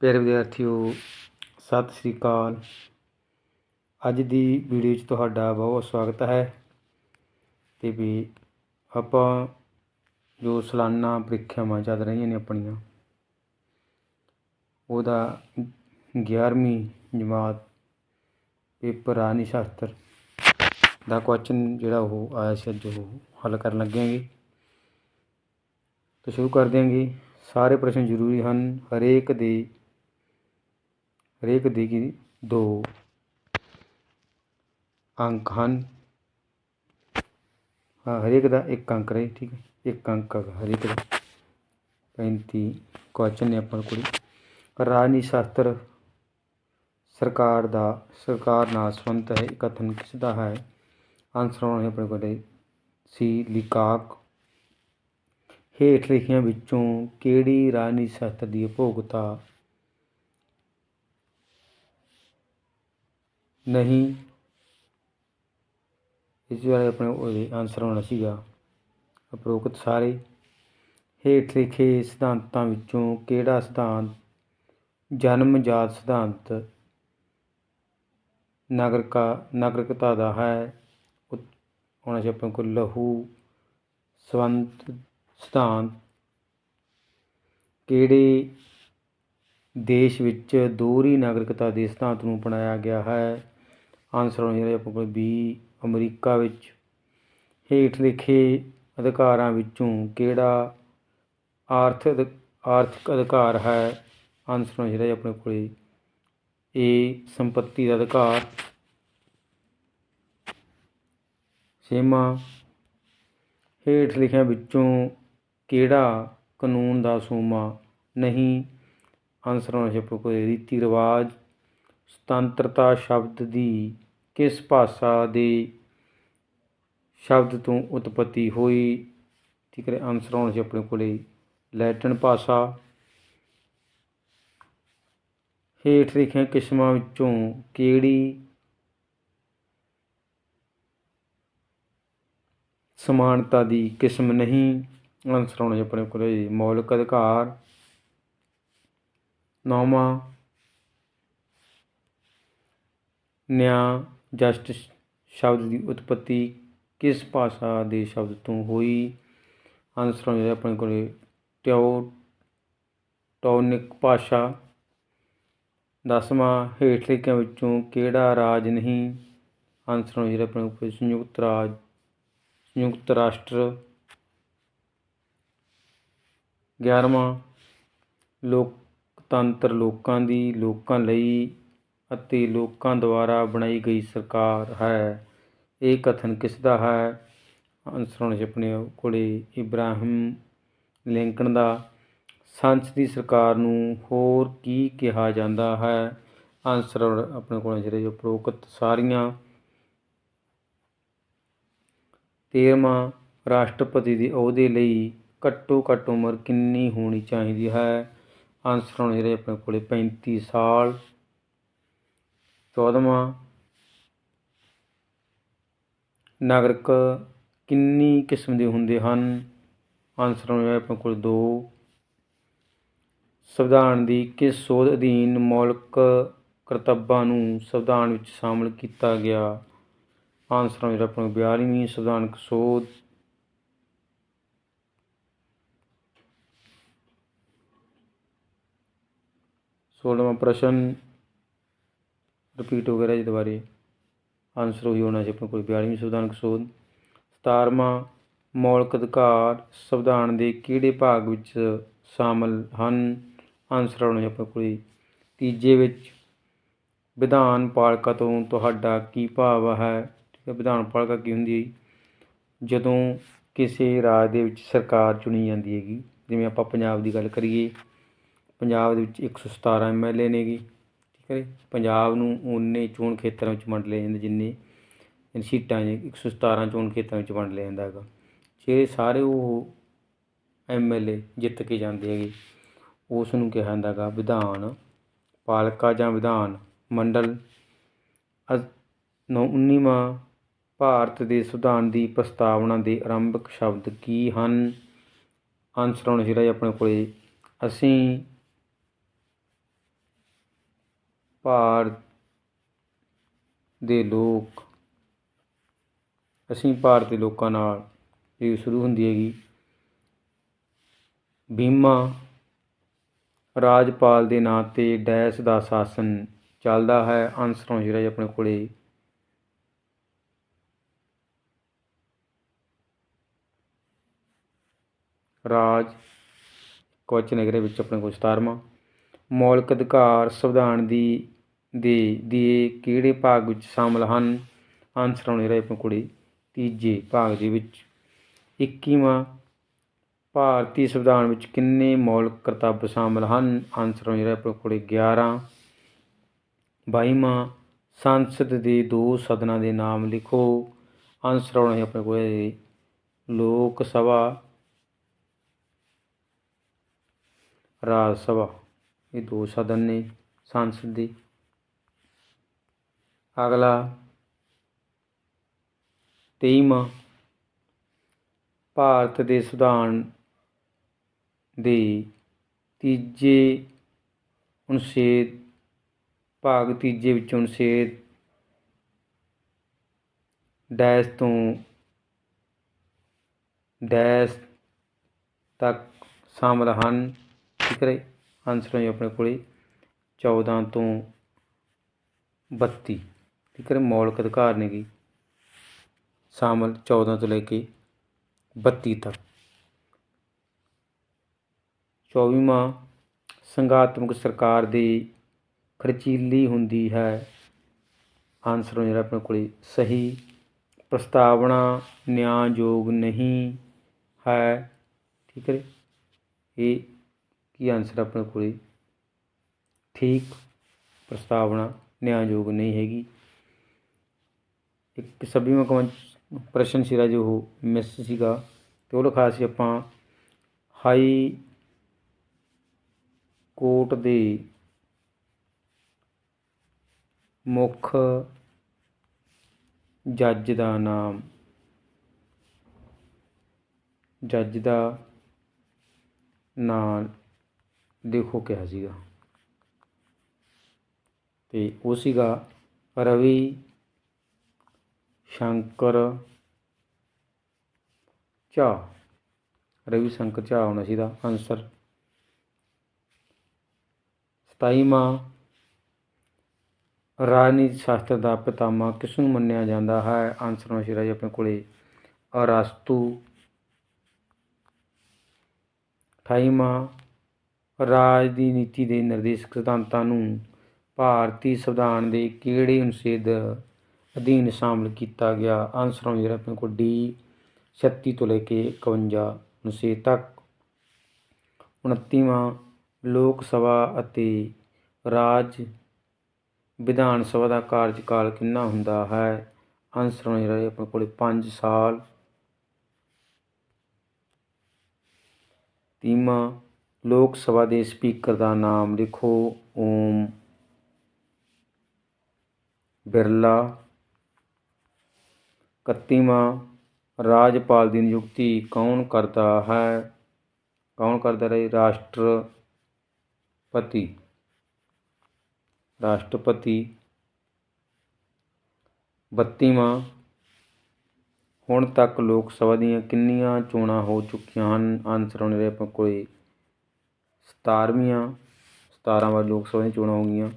ਪਿਆਰੇ ਵਿਦਿਆਰਥੀਓ, ਸਤਿ ਸ੍ਰੀ ਅਕਾਲ। ਅੱਜ ਦੀ ਵੀਡੀਓ 'ਚ ਤੁਹਾਡਾ ਬਹੁਤ ਸਵਾਗਤ ਹੈ। ਤੇ ਵੀ ਆਪਾਂ ਜੋ ਸਾਲਾਨਾ ਪ੍ਰੀਖਿਆਵਾਂ ਚੱਲ ਰਹੀਆਂ ਨੇ ਆਪਣੀਆਂ, ਉਹਦਾ 11ਵੀਂ ਜਮਾਤ ਪੇਪਰ ਰਾਣੀ ਸ਼ਾਸਤਰ ਦਾ ਕੁਐਸਚਨ ਜਿਹੜਾ ਉਹ ਆਇਆ ਸੀ ਅੱਜ, ਉਹ ਹੱਲ ਕਰਨ ਲੱਗਿਆਂਗੇ ਤਾਂ ਸ਼ੁਰੂ ਕਰ ਦਿਆਂਗੇ ਸਾਰੇ ਪ੍ਰਸ਼ਨ ਜ਼ਰੂਰੀ ਹਨ, ਹਰੇਕ ਦੇ ਹਰੇਕ ਦੇ ਕੀ ਦੋ ਅੰਕ ਹਨ। ਹਾਂ, ਹਰੇਕ ਦਾ ਇੱਕ ਅੰਕ ਰਹੇ, ਠੀਕ ਹੈ। ਇੱਕ ਅੰਕ ਹਰੇਕ ਦਾ। 35 ਕੁਐਸਚਨ ਨੇ ਆਪਣੇ ਕੋਲ ਰਾਜਨੀਤੀ ਸ਼ਾਸਤਰ ਸਰਕਾਰ ਦਾ, ਸਰਕਾਰ ਨਾਲ ਸੰਬੰਧ ਹੈ, ਕਥਨ ਕਿਸ ਦਾ ਹੈ? ਆਨਸਰ ਆਉਣਾ ਹੈ ਆਪਣੇ ਕੋਲ ਸੀ ਲਿਕਾਕ ਹੇਠ ਲਿਖੀਆਂ ਵਿੱਚੋਂ ਕਿਹੜੀ ਰਾਜਨੀਤੀ ਸ਼ਾਸਤਰ ਦੀ ਉਪਭੋਗਤਾ ਨਹੀਂ। ਇਸ ਬਾਰੇ ਆਪਣੇ ਉਹਦੇ ਆਨਸਰ ਆਉਣਾ ਸੀਗਾ। ਉਪਰੋਕਤ ਸਾਰੇ। ਹੇਠ ਲਿਖੇ ਸਿਧਾਂਤਾਂ ਵਿੱਚੋਂ ਕਿਹੜਾ ਸਿਧਾਂਤ ਜਨਮਜਾਤ ਸਿਧਾਂਤ ਨਾਗਰਿਕਾ, ਨਾਗਰਿਕਤਾ ਦਾ ਹੈ? ਹੋਣਾ ਸੀ ਆਪਣੇ ਕੋਲ ਲਹੂ ਸਵੰਤ ਸਿਧਾਂਤ ਕਿਹੜੇ ਦੇਸ਼ ਵਿੱਚ ਦੋਹਰੀ ਨਾਗਰਿਕਤਾ ਦੇ ਸਿਧਾਂਤ ਨੂੰ ਅਪਣਾਇਆ ਗਿਆ ਹੈ। ਆਨਸਰ ਹੋਣਾ ਜਿਹੜਾ ਆਪਣੇ ਕੋਲ ਬੀ ਅਮਰੀਕਾ ਵਿੱਚ। ਹੇਠ ਲਿਖੇ ਅਧਿਕਾਰਾਂ ਵਿੱਚੋਂ ਕਿਹੜਾ ਆਰਥਿਕ ਆਰਥਿਕ ਅਧਿਕਾਰ ਹੈ? ਆਨਸਰ ਹੋਣਾ ਜਿਹੜਾ ਆਪਣੇ ਕੋਲ ਏ ਸੰਪਤੀ ਦਾ ਅਧਿਕਾਰ। ਛੇਵਾਂ, ਹੇਠ ਲਿਖਿਆਂ ਵਿੱਚੋਂ ਕਿਹੜਾ ਕਾਨੂੰਨ ਦਾ ਸੋਮਾ ਨਹੀਂ ਆਨਸਰ ਹੋਣਾ ਸੀ ਆਪਣੇ ਕੋਲ ਰੀਤੀ ਰਿਵਾਜ, ਸੁਤੰਤਰਤਾ ਸ਼ਬਦ ਦੀ ਕਿਸ ਭਾਸ਼ਾ ਦੇ ਸ਼ਬਦ ਤੋਂ ਉਤਪਤੀ ਹੋਈ? ਠੀਕ ਹੈ ਆਨਸਰ ਆਉਣਾ ਸੀ ਆਪਣੇ ਕੋਲੇ ਲੈਟਿਨ ਭਾਸ਼ਾ। ਹੇਠ ਲਿਖੀਆਂ ਕਿਸਮਾਂ ਵਿੱਚੋਂ ਕਿਹੜੀ ਸਮਾਨਤਾ ਦੀ ਕਿਸਮ ਨਹੀਂ? ਆਨਸਰ ਆਉਣਾ ਜੀ ਆਪਣੇ ਕੋਲੇ ਮੌਲਿਕ ਅਧਿਕਾਰ। ਨੌਵਾਂ ਨਿਆਂ ਜਸਟਿਸ ਸ਼ਬਦ ਦੀ ਉਤਪਤੀ ਕਿਸ ਭਾਸ਼ਾ ਦੇ ਸ਼ਬਦ ਤੋਂ ਹੋਈ? ਆਨਸਰ ਆਉਣਾ ਜੀ ਆਪਣੇ ਕੋਲੇ ਟਿਓ, ਟੌਨਿਕ ਭਾਸ਼ਾ। ਦਸਵਾਂ, ਹੇਠ ਲਿਖਿਆਂ ਵਿੱਚੋਂ ਕਿਹੜਾ ਰਾਜ ਨਹੀਂ? ਆਨਸਰ ਆਉਣਾ ਜਿਹੜਾ ਆਪਣੇ ਕੋਲ ਸੰਯੁਕਤ ਰਾਜ, ਸੰਯੁਕਤ ਰਾਸ਼ਟਰ। ਗਿਆਰਵਾਂ ਤੰਤਰ ਲੋਕਾਂ ਦੀ, ਲੋਕਾਂ ਲਈ ਅਤੇ ਲੋਕਾਂ ਦੁਆਰਾ ਬਣਾਈ ਗਈ ਸਰਕਾਰ ਹੈ। ਇਹ ਕਥਨ ਕਿਸ ਦਾ ਹੈ? ਆਨਸਰ ਆਪਣੇ ਕੋਲੇ ਇਬਰਾਹਿਮ ਲਿੰਕਨ ਦਾ। ਸੰਸ ਦੀ ਸਰਕਾਰ ਨੂੰ ਹੋਰ ਕੀ ਕਿਹਾ ਜਾਂਦਾ ਹੈ? ਆਨਸਰ ਆਪਣੇ ਕੋਲ ਜਿਹੜੇ ਉਪਰੋਕਤ ਸਾਰੀਆਂ। ਤੇਰਵਾਂ, ਰਾਸ਼ਟਰਪਤੀ ਦੇ ਅਹੁਦੇ ਲਈ ਘੱਟੋ ਘੱਟ ਉਮਰ ਕਿੰਨੀ ਹੋਣੀ ਚਾਹੀਦੀ ਹੈ? ਆਨਸਰ ਹੋਣੇ ਜਿਹੜੇ ਆਪਣੇ ਕੋਲੇ 35 ਸਾਲ, ਚੌਦਵਾਂ, ਨਾਗਰਿਕ ਕਿੰਨੀ ਕਿਸਮ ਦੇ ਹੁੰਦੇ ਹਨ? ਆਨਸਰ ਹੋਣੇ ਆਪਣੇ ਕੋਲ ਦੋ। ਸੰਵਿਧਾਨ ਦੀ ਕਿਸ ਸੋਧ ਅਧੀਨ ਮੌਲਿਕ ਕਰਤੱਬਾਂ ਨੂੰ ਸੰਵਿਧਾਨ ਵਿੱਚ ਸ਼ਾਮਲ ਕੀਤਾ ਗਿਆ? ਆਨਸਰ ਜਿਹੜਾ ਆਪਣਾ 42ਵੀਂ ਸੰਵਿਧਾਨਕ ਸੋਧ। ਸੋਲ੍ਹਵਾਂ ਪ੍ਰਸ਼ਨ ਰਿਪੀਟ ਹੋ ਗਿਆ ਜੀ ਦੁਬਾਰੇ। ਆਨਸਰ ਉਹੀ ਹੋਣਾ ਸੀ ਆਪਣੇ ਕੋਲ 42ਵੀਂ ਸੰਵਿਧਾਨਕ ਸੋਧ। ਸਤਾਰਵਾਂ, ਮੌਲਿਕ ਅਧਿਕਾਰ ਸੰਵਿਧਾਨ ਦੇ ਕਿਹੜੇ ਭਾਗ ਵਿੱਚ ਸ਼ਾਮਲ ਹਨ? ਆਨਸਰ ਆਉਣਾ ਆਪਣੇ ਕੋਲ ਤੀਜੇ ਵਿੱਚ, ਵਿਧਾਨ ਪਾਲਿਕਾ ਤੋਂ ਤੁਹਾਡਾ ਕੀ ਭਾਵ ਹੈ? ਠੀਕ ਹੈ, ਵਿਧਾਨ ਪਾਲਿਕਾ ਕੀ ਹੁੰਦੀ ਹੈ ਜਦੋਂ ਕਿਸੇ ਰਾਜ ਦੇ ਵਿੱਚ ਸਰਕਾਰ ਚੁਣੀ ਜਾਂਦੀ ਹੈਗੀ, ਜਿਵੇਂ ਆਪਾਂ ਪੰਜਾਬ ਦੀ ਗੱਲ ਕਰੀਏ ਪੰਜਾਬ ਦੇ ਵਿੱਚ 117 ਏ ਨੇਗੇ, ਠੀਕ ਹੈ ਜੀ। ਪੰਜਾਬ ਨੂੰ ਉਨੇ ਚੋਣ ਖੇਤਰਾਂ ਵਿੱਚ ਵੰਡ ਲਿਆ ਜਾਂਦਾ, ਜਿੰਨੇ ਸੀਟਾਂ ਇੱਕ ਸੌ 117 ਚੋਣ ਖੇਤਰਾਂ ਵਿੱਚ ਵੰਡ ਲਿਆ ਜਾਂਦਾ ਹੈਗਾ। ਜਿਹੜੇ ਸਾਰੇ ਉਹ ਐਮਐਲਏ ਜਿੱਤ ਕੇ ਜਾਂਦੇ ਹੈਗੇ, ਉਸ ਨੂੰ ਕਿਹਾ ਜਾਂਦਾ ਹੈਗਾ ਵਿਧਾਨ ਪਾਲਿਕਾ ਜਾਂ ਵਿਧਾਨ ਮੰਡਲ। ਨੌ ਉੱਨੀਵਾਂ, ਭਾਰਤ ਦੇ ਸੰਵਿਧਾਨ ਦੀ ਪ੍ਰਸਤਾਵਨਾ ਦੇ ਆਰੰਭਕ ਸ਼ਬਦ ਕੀ ਹਨ? ਆਨਸਰ ਆਉਣਾ ਜਿਹੜਾ ਆਪਣੇ ਕੋਲੇ। ਅਸੀਂ ਭਾਰਤ ਦੇ ਲੋਕ, ਅਸੀਂ ਭਾਰਤ ਦੇ ਲੋਕਾਂ ਨਾਲ ਇਹ ਸ਼ੁਰੂ ਹੁੰਦੀ ਹੈਗੀ। ਬੀਮਾ ਰਾਜਪਾਲ ਦੇ ਨਾਂ ਤੇ ਡੈਸ਼ ਦਾ ਸ਼ਾਸਨ ਚੱਲਦਾ ਹੈ। ਆਨਸਰ ਆਉਣਾ ਜਿਹੜਾ ਆਪਣੇ ਕੋਲੇ ਰਾਜ ਕੁਐਸਚਨ ਹੈਗੇ ਵਿੱਚ ਆਪਣੇ ਕੋਲ 17ਵਾਂ ਮੌਲਿਕ ਅਧਿਕਾਰ ਸੰਵਿਧਾਨ ਦੀ, ਦੇ ਦੇ ਕਿਹੜੇ ਭਾਗ ਵਿੱਚ ਸ਼ਾਮਲ ਹਨ? ਆਨਸਰ ਆਉਣੇ ਰਹੇ ਆਪਣੇ ਕੋਲੇ ਤੀਜੇ ਭਾਗ ਦੇ ਵਿੱਚ। 21ਵਾਂ ਭਾਰਤੀ ਸੰਵਿਧਾਨ ਵਿੱਚ ਕਿੰਨੇ ਮੌਲਿਕ ਕਰਤੱਵ ਸ਼ਾਮਲ ਹਨ? ਆਨਸਰ ਆਉਣੇ ਰਹੇ ਆਪਣੇ ਕੋਲੇ 11 22ਵਾਂ ਸੰਸਦ ਦੇ ਦੋ ਸਦਨਾਂ ਦੇ ਨਾਮ ਲਿਖੋ। ਆਨਸਰ ਆਉਣੇ ਆਪਣੇ ਕੋਲੇ ਲੋਕ ਸਭਾ, ਰਾਜ ਸਭਾ। ਇਹ ਦੋ ਸਦਨ ਨੇ ਸੰਸਦ ਦੇ। ਅਗਲਾ, ਤੇਈਵਾਂ, ਭਾਰਤ ਦੇ ਸੰਵਿਧਾਨ ਦੇ ਤੀਜੇ ਅਨੁਛੇਦ, ਭਾਗ ਤੀਜੇ ਵਿੱਚ ਅਨੁਛੇਦ ਡੈਸ਼ ਤੋਂ ਡੈਸ਼ ਤੱਕ ਸ਼ਾਮਲ ਹਨ। ਠੀਕ ਹੈ ਆਨਸਰ ਹੈ ਆਪਣੇ ਕੋਲੇ 14 ਤੋਂ 32 ਠੀਕ ਹੈ ਮੌਲਿਕ ਅਧਿਕਾਰ ਨੇ ਗੀ ਸ਼ਾਮਲ 14 ਤੋਂ ਲੈ ਕੇ 32 ਤੱਕ। 24ਵਾਂ ਸੰਘਾਤਮਕ ਸਰਕਾਰ ਦੀ ਖਰਚੀਲੀ ਹੁੰਦੀ ਹੈ। ਆਨਸਰ ਹੋ ਜਿਹੜਾ ਆਪਣੇ ਕੋਲੇ ਸਹੀ। ਪ੍ਰਸਤਾਵਨਾ ਨਿਆਂਯੋਗ ਨਹੀਂ ਹੈ। ਠੀਕ ਹੈ ਇਹ ਕੀ ਆਨਸਰ ਆਪਣੇ ਕੋਲੇ? ਠੀਕ, ਪ੍ਰਸਤਾਵਨਾ ਨਿਆਂਯੋਗ ਨਹੀਂ ਹੈਗੀ। ਇੱਕ ਸਭੀਵਾਂ ਕਮੰ ਪ੍ਰਸ਼ਨ ਸੀਗਾ ਜੋ ਉਹ ਮਿਸ ਸੀਗਾ ਤੇ ਉਹ ਲਿਖਾ ਸੀ ਆਪਾਂ, ਹਾਈ ਕੋਰਟ ਦੇ ਮੁੱਖ ਜੱਜ ਦਾ ਨਾਮ, ਜੱਜ ਦਾ ਨਾਂ ਦੇਖੋ ਕਿਹਾ ਸੀਗਾ। ਤੇ ਉਹ ਸੀਗਾ ਰਵੀ ਸ਼ੰਕਰ ਝਾ ਰਵੀ ਸ਼ੰਕਰ ਝਾ ਹੋਣਾ ਸੀ ਦਾ ਆਨਸਰ ਸਤਾਈਵਾਂ ਰਾਜਨੀਤੀ ਸ਼ਾਸਤਰ ਦਾ ਪਿਤਾਮਾ ਕਿਸ ਨੂੰ ਮੰਨਿਆ ਜਾਂਦਾ ਹੈ? ਆਨਸਰ ਹੋਣਾ ਸੀ ਰਾਜ ਆਪਣੇ ਕੋਲੇ। ਅਰਾਸਤੂ। ਅਠਾਈਵਾਂ ਰਾਜ ਦੀ ਨੀਤੀ ਦੇ ਨਿਰਦੇਸ਼ਕ ਸਿਧਾਂਤਾਂ ਨੂੰ ਭਾਰਤੀ ਸੰਵਿਧਾਨ ਦੇ ਕਿਹੜੇ ਅਨੁਛੇਦ ਅਧੀਨ ਸ਼ਾਮਲ ਕੀਤਾ ਗਿਆ? ਆਨਸਰ ਹੋਣਾ ਜਿਹੜਾ ਆਪਣੇ ਕੋਲ ਡੀ 36 ਤੋਂ ਲੈ ਕੇ 51 ਅਨੁਛੇਦ ਤੱਕ। 29ਵਾਂ ਲੋਕ ਸਭਾ ਅਤੇ ਰਾਜ ਵਿਧਾਨ ਸਭਾ ਦਾ ਕਾਰਜਕਾਲ ਕਿੰਨਾ ਹੁੰਦਾ ਹੈ? ਆਨਸਰ ਹੋਣਾ ਜਿਹੜਾ ਆਪਣੇ ਕੋਲ 5 ਸਾਲ। ਤੀਵਾਂ ਲੋਕ ਸਭਾ ਦੇ ਸਪੀਕਰ ਦਾ ਨਾਮ ਲਿਖੋ। ਓਮ ਬਿਰਲਾ। ਇਕੱਤੀਵਾਂ, ਰਾਜਪਾਲ ਦੀ ਨਿਯੁਕਤੀ ਕੌਣ ਕਰਦਾ ਹੈ? ਕੌਣ ਕਰਦਾ ਰਹੇ? ਰਾਸ਼ਟਰਪਤੀ। ਰਾਸ਼ਟਰਪਤੀ। ਬੱਤੀਵਾਂ, ਹੁਣ ਤੱਕ ਲੋਕ ਸਭਾ ਦੀਆਂ ਕਿੰਨੀਆਂ ਚੋਣਾਂ ਹੋ ਚੁੱਕੀਆਂ ਹਨ? ਆਨਸਰ ਆਉਣੇ ਰਹੇ ਕੋਲੇ। 17ਵੀਆਂ 17 ਵਾਰ ਲੋਕ ਸਭਾ ਦੀਆਂ ਚੋਣਾਂ ਹੋ ਗਈਆਂ।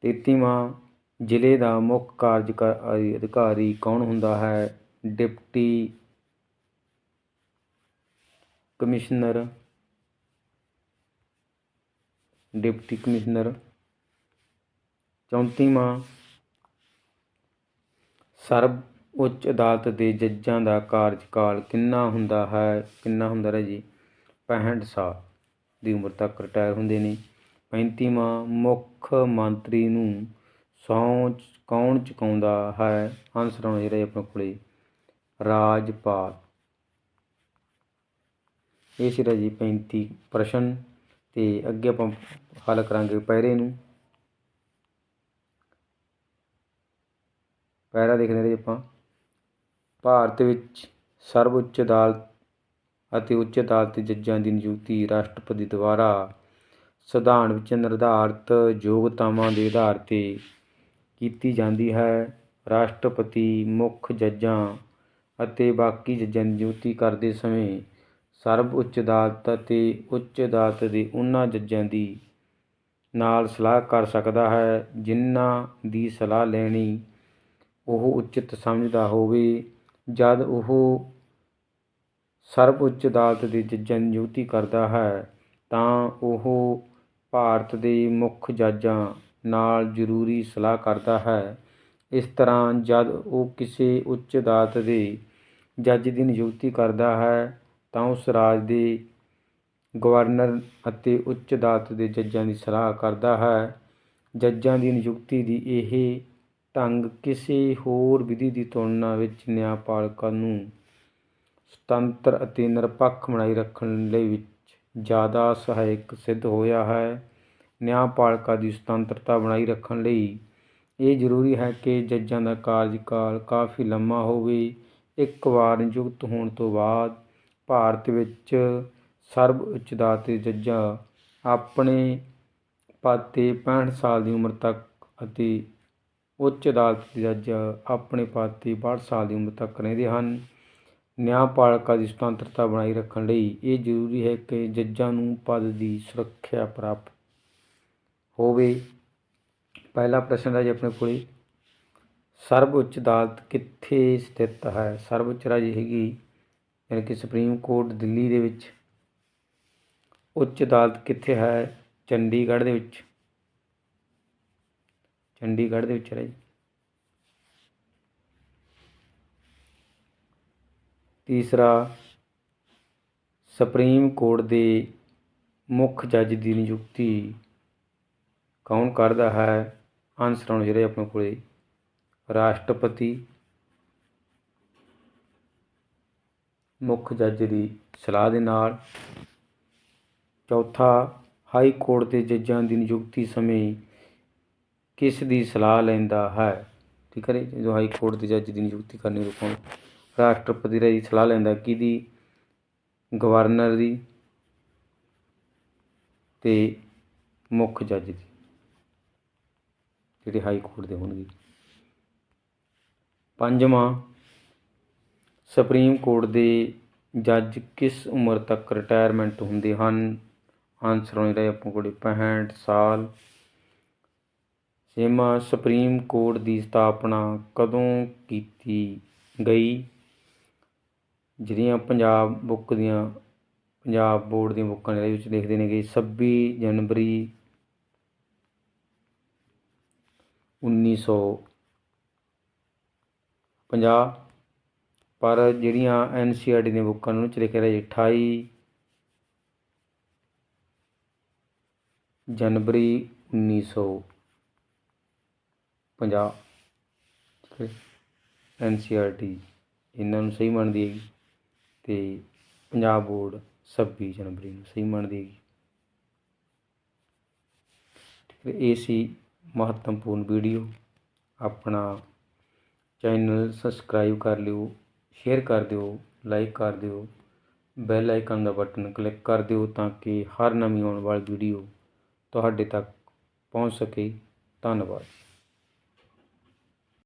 33ਵਾਂ ਜ਼ਿਲ੍ਹੇ ਦਾ ਮੁੱਖ ਕਾਰਜਕਾਰੀ ਅਧਿਕਾਰੀ ਕੌਣ ਹੁੰਦਾ ਹੈ? Deputy commissioner. Deputy commissioner. 34ਵਾਂ ਸਰਬ ਉੱਚ ਅਦਾਲਤ ਦੇ ਜੱਜਾਂ ਦਾ ਕਾਰਜਕਾਲ ਕਿੰਨਾ ਹੁੰਦਾ ਹੈ? ਕਿੰਨਾ ਹੁੰਦਾ ਹੈ ਜੀ? 65 ਸਾਲ। ਦੀ ਉਮਰ ਤੱਕ ਰਿਟਾਇਰ ਹੁੰਦੇ ਨੇ। 35ਵਾਂ ਮੁੱਖ ਮੰਤਰੀ ਨੂੰ ਸਹੁੰ ਕੌਣ ਚੁਕਾਉਂਦਾ ਹੈ? ਆਨਸਰ ਆਉਣਾ ਜਿਹੜਾ ਆਪਣੇ ਕੋਲੇ। ਰਾਜਪਾਲ। ਇਹ ਸੀ ਜੀ 35 ਪ੍ਰਸ਼ਨ ਤੇ ਅੱਗੇ ਆਪਾਂ ਹੱਲ ਕਰਾਂਗੇ ਪਹਿਰੇ ਨੂੰ। ਪਹਿਰਾ ਦੇਖਦੇ ਜੀ ਆਪਾਂ। ਭਾਰਤ ਵਿੱਚ ਸਰਵਉੱਚ ਅਦਾਲਤ ਅਤੇ ਉੱਚ ਅਦਾਲਤ ਜੱਜਾਂ ਦੀ ਨਿਯੁਕਤੀ ਰਾਸ਼ਟਰਪਤੀ ਦੁਆਰਾ ਸੰਵਿਧਾਨ ਵਿੱਚ ਨਿਰਧਾਰਤ ਯੋਗਤਾਵਾਂ ਦੇ ਆਧਾਰ ਤੇ ਕੀਤੀ ਜਾਂਦੀ ਹੈ। ਰਾਸ਼ਟਰਪਤੀ, ਮੁੱਖ ਜੱਜਾਂ ਅਤੇ ਬਾਕੀ ਜੱਜਾਂ ਦੀ ਨਿਯੁਕਤੀ ਕਰਦੇ ਸਮੇਂ ਸਰਵਉੱਚ ਅਦਾਲਤ ਅਤੇ ਉੱਚ ਅਦਾਲਤ ਦੇ ਉਹਨਾਂ ਜੱਜਾਂ ਦੀ ਨਾਲ ਸਲਾਹ ਕਰ ਸਕਦਾ ਹੈ ਜਿਨ੍ਹਾਂ ਦੀ ਸਲਾਹ ਲੈਣੀ ਉਹ ਉਚਿਤ ਸਮਝਦਾ ਹੋਵੇ ਜਦ ਉਹ ਸਰਵਉੱਚ ਅਦਾਲਤ ਦੇ ਜੱਜਾਂ ਦੀ ਨਿਯੁਕਤੀ ਕਰਦਾ ਹੈ, ਤਾਂ ਉਹ ਭਾਰਤ ਦੇ ਮੁੱਖ ਜੱਜਾਂ ਨਾਲ ਜ਼ਰੂਰੀ ਸਲਾਹ ਕਰਦਾ ਹੈ। ਇਸ ਤਰ੍ਹਾਂ ਜਦ ਉਹ ਕਿਸੇ ਉੱਚ ਅਦਾਲਤ ਦੇ ਜੱਜ ਦੀ ਨਿਯੁਕਤੀ ਕਰਦਾ ਹੈ, ਤਾਂ ਉਸ ਰਾਜ ਦੇ ਗਵਰਨਰ ਅਤੇ ਉੱਚ ਅਦਾਲਤ ਦੇ ਜੱਜਾਂ ਦੀ ਸਲਾਹ ਕਰਦਾ ਹੈ। ਜੱਜਾਂ ਦੀ ਨਿਯੁਕਤੀ ਦੀ ਇਹ ਢੰਗ ਕਿਸੇ ਹੋਰ ਵਿਧੀ ਦੀ ਤੁਲਨਾ ਵਿੱਚ ਨਿਆਂਪਾਲਕਾਂ ਨੂੰ ਸੁਤੰਤਰ ਅਤੇ ਨਿਰਪੱਖ ਬਣਾਈ ਰੱਖਣ ਲਈ ਵਿੱਚ ਜ਼ਿਆਦਾ ਸਹਾਇਕ ਸਿੱਧ ਹੋਇਆ ਹੈ। ਨਿਆਂਪਾਲਕਾਂ ਦੀ ਸੁਤੰਤਰਤਾ ਬਣਾਈ ਰੱਖਣ ਲਈ ਇਹ ਜ਼ਰੂਰੀ ਹੈ ਕਿ ਜੱਜਾਂ ਦਾ ਕਾਰਜਕਾਲ ਕਾਫੀ ਲੰਮਾ ਹੋਵੇ। ਇੱਕ ਵਾਰ ਨਿਯੁਕਤ ਹੋਣ ਤੋਂ ਬਾਅਦ ਭਾਰਤ ਵਿੱਚ ਸਰਵਉੱਚ ਅਦਾਲਤ ਦੇ ਜੱਜਾਂ ਆਪਣੇ ਪਦ 'ਤੇ 65 ਸਾਲ ਦੀ ਉਮਰ ਤੱਕ ਅਤੇ ਉੱਚ ਅਦਾਲਤ ਦੇ ਜੱਜ ਆਪਣੇ ਪਦ 'ਤੇ 62 ਸਾਲ ਦੀ ਉਮਰ ਤੱਕ ਰਹਿੰਦੇ ਹਨ। ਨਿਆਂਪਾਲਕਾਂ ਦੀ ਸੁਤੰਤਰਤਾ ਬਣਾਈ ਰੱਖਣ ਲਈ ਇਹ ਜ਼ਰੂਰੀ ਹੈ ਕਿ ਜੱਜਾਂ ਨੂੰ ਪਦ ਦੀ ਸੁਰੱਖਿਆ ਪ੍ਰਾਪਤ ਹੋਵੇ। ਪਹਿਲਾ ਪ੍ਰਸ਼ਨ ਹੈ ਜੀ ਆਪਣੇ ਕੋਲੇ, ਸਰਵਉੱਚ ਅਦਾਲਤ ਕਿੱਥੇ ਸਥਿਤ ਹੈ? ਸਰਵਉੱਚ ਰਾਜ ਹੈਗੀ ਯਾਨੀ ਕਿ ਸੁਪਰੀਮ ਕੋਰਟ ਦਿੱਲੀ ਦੇ ਵਿੱਚ। ਉੱਚ ਅਦਾਲਤ ਕਿੱਥੇ ਹੈ? ਚੰਡੀਗੜ੍ਹ ਦੇ ਵਿੱਚ। ਚੰਡੀਗੜ੍ਹ ਦੇ ਵਿੱਚ ਹੈ ਜੀ ਤੀਸਰਾ, ਸੁਪਰੀਮ ਕੋਰਟ ਦੇ ਮੁੱਖ ਜੱਜ ਦੀ ਨਿਯੁਕਤੀ ਕੌਣ ਕਰਦਾ ਹੈ? ਆਨਸਰ ਆਉਣੇ ਜਿਹੜੇ ਆਪਣੇ ਕੋਲੇ। ਰਾਸ਼ਟਰਪਤੀ, ਮੁੱਖ ਜੱਜ ਦੀ ਸਲਾਹ ਦੇ ਨਾਲ। ਚੌਥਾ, ਹਾਈ ਕੋਰਟ ਦੇ ਜੱਜਾਂ ਦੀ ਨਿਯੁਕਤੀ ਸਮੇਂ ਕਿਸ ਦੀ ਸਲਾਹ ਲੈਂਦਾ ਹੈ? ਠੀਕ ਹੈ ਜੀ? ਜਦੋਂ ਹਾਈ ਕੋਰਟ ਦੇ ਜੱਜ ਦੀ ਨਿਯੁਕਤੀ ਕਰਨੀ ਰੁਕਣ ਰਾਸ਼ਟਰਪਤੀ ਦੀ ਸਲਾਹ ਲੈਂਦਾ ਕਿਹਦੀ ਗਵਰਨਰ ਦੀ ਤੇ ਮੁੱਖ ਜੱਜ ਦੀ, ਜਿਹੜੇ ਹਾਈ ਕੋਰਟ ਦੇ ਹੋਣਗੇ। ਪੰਜਵਾਂ, ਸੁਪਰੀਮ ਕੋਰਟ ਦੇ ਜੱਜ ਕਿਸ ਉਮਰ ਤੱਕ ਰਿਟਾਇਰਮੈਂਟ ਹੁੰਦੇ ਹਨ? ਆਨਸਰ ਹੋਣੇ ਰਹੇ ਆਪਣੇ ਕੋਲ 65 ਸਾਲ। ਛੇਵਾਂ, ਸੁਪਰੀਮ ਕੋਰਟ ਦੀ ਸਥਾਪਨਾ ਕਦੋਂ ਕੀਤੀ ਗਈ? ਜਿਹੜੀਆਂ ਪੰਜਾਬ ਬੁੱਕ ਦੀਆਂ, ਪੰਜਾਬ ਬੋਰਡ ਦੀਆਂ ਬੁੱਕਾਂ ਨੇ, ਇਹਦੇ ਵਿੱਚ ਲਿਖਦੇ ਨੇਗੇ ਛੱਬੀ ਜਨਵਰੀ ਉੱਨੀ ਸੌ ਪੰਜਾਹ, ਪਰ ਜਿਹੜੀਆਂ ਐੱਨ ਸੀ ਆਰ ਐਨਸੀਆਰਟੀ ਦੀਆਂ ਬੁੱਕਾਂ ਨੇ ਉਹਨਾਂ 'ਚ ਲਿਖਿਆ ਰਿਹਾ ਜੀ 28 ਜਨਵਰੀ 1950 ਠੀਕ ਹੈ ਟੀ, ਇਹਨਾਂ ਨੂੰ ਸਹੀ ਮੰਨਦੀ ਹੈਗੀ ਤੇ ਪੰਜਾਬ ਬੋਰਡ 26 ਜਨਵਰੀ ਨੂੰ ਸਹੀ ਮੰਨਦੀ ਹੈਗੀ ਇਹ ਸੀ ਮਹੱਤਵਪੂਰਨ ਵੀਡੀਓ। ਆਪਣਾ ਚੈਨਲ ਸਬਸਕ੍ਰਾਈਬ ਕਰ ਲਿਓ, ਸ਼ੇਅਰ ਕਰ ਦਿਓ, ਲਾਈਕ ਕਰ ਦਿਓ, ਬੈਲ ਆਈਕਨ ਦਾ ਬਟਨ ਕਲਿੱਕ ਕਰ ਦਿਓ ਤਾਂ ਕਿ ਹਰ ਨਵੀਂ ਆਉਣ ਵਾਲੀ ਵੀਡੀਓ ਤੁਹਾਡੇ ਤੱਕ ਪਹੁੰਚ ਸਕੇ। ਧੰਨਵਾਦ।